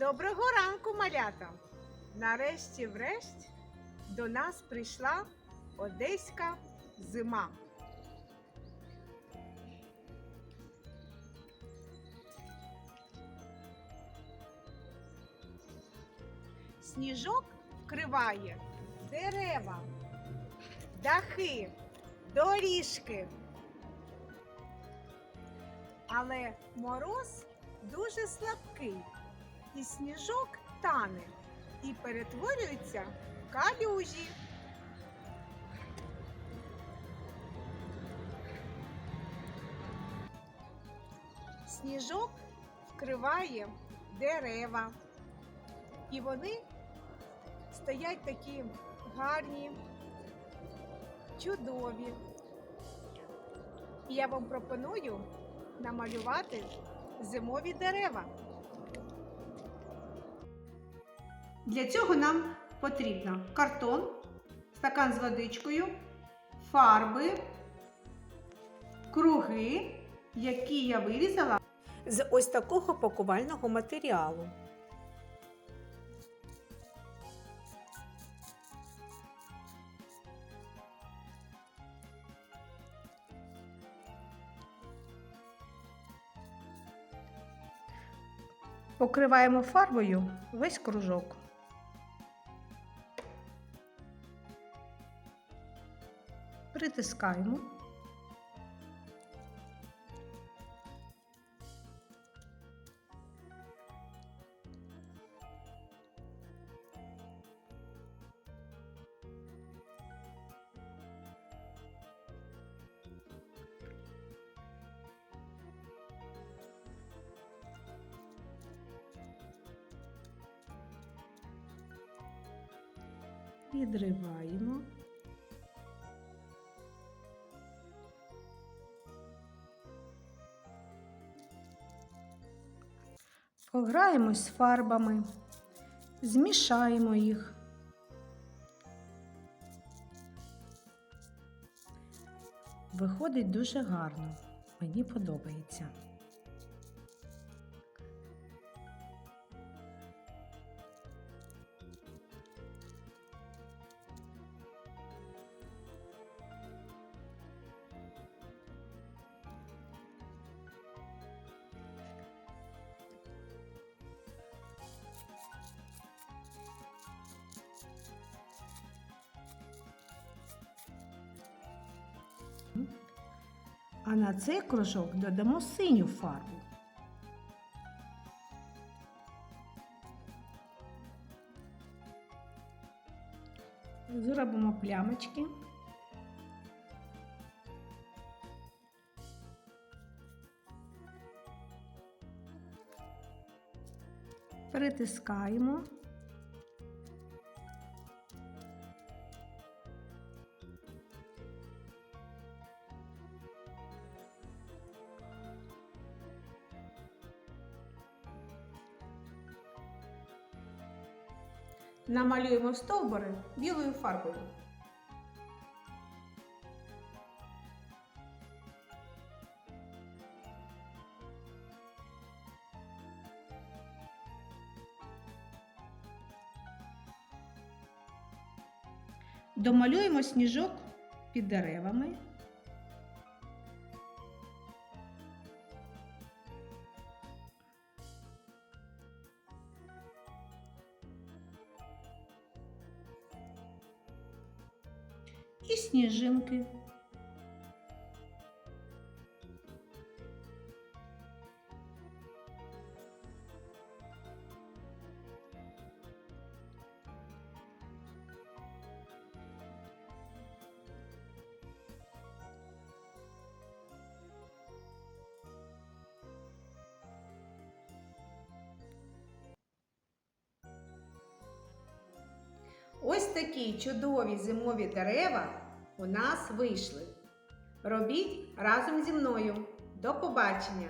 Доброго ранку, малята! Нарешті врешті до нас прийшла одеська зима. Сніжок вкриває дерева, дахи, доріжки. Але мороз дуже слабкий, і сніжок тане і перетворюється в калюжі. Сніжок вкриває дерева, і вони стоять такі гарні, чудові. І я вам пропоную намалювати зимові дерева. Для цього нам потрібно картон, стакан з водичкою, фарби, круги, які я вирізала з ось такого пакувального матеріалу. Покриваємо фарбою весь кружок. Притискаємо. Відриваємо. Пограємось з фарбами, змішаємо їх. Виходить дуже гарно. Мені подобається. А на цей кружок додамо синю фарбу. Зробимо плямочки. Притискаємо. Намалюємо стовбури білою фарбою. Домалюємо сніжок під деревами. І сніжинки. Ось такі чудові зимові дерева у нас вийшли. Робіть разом зі мною. До побачення!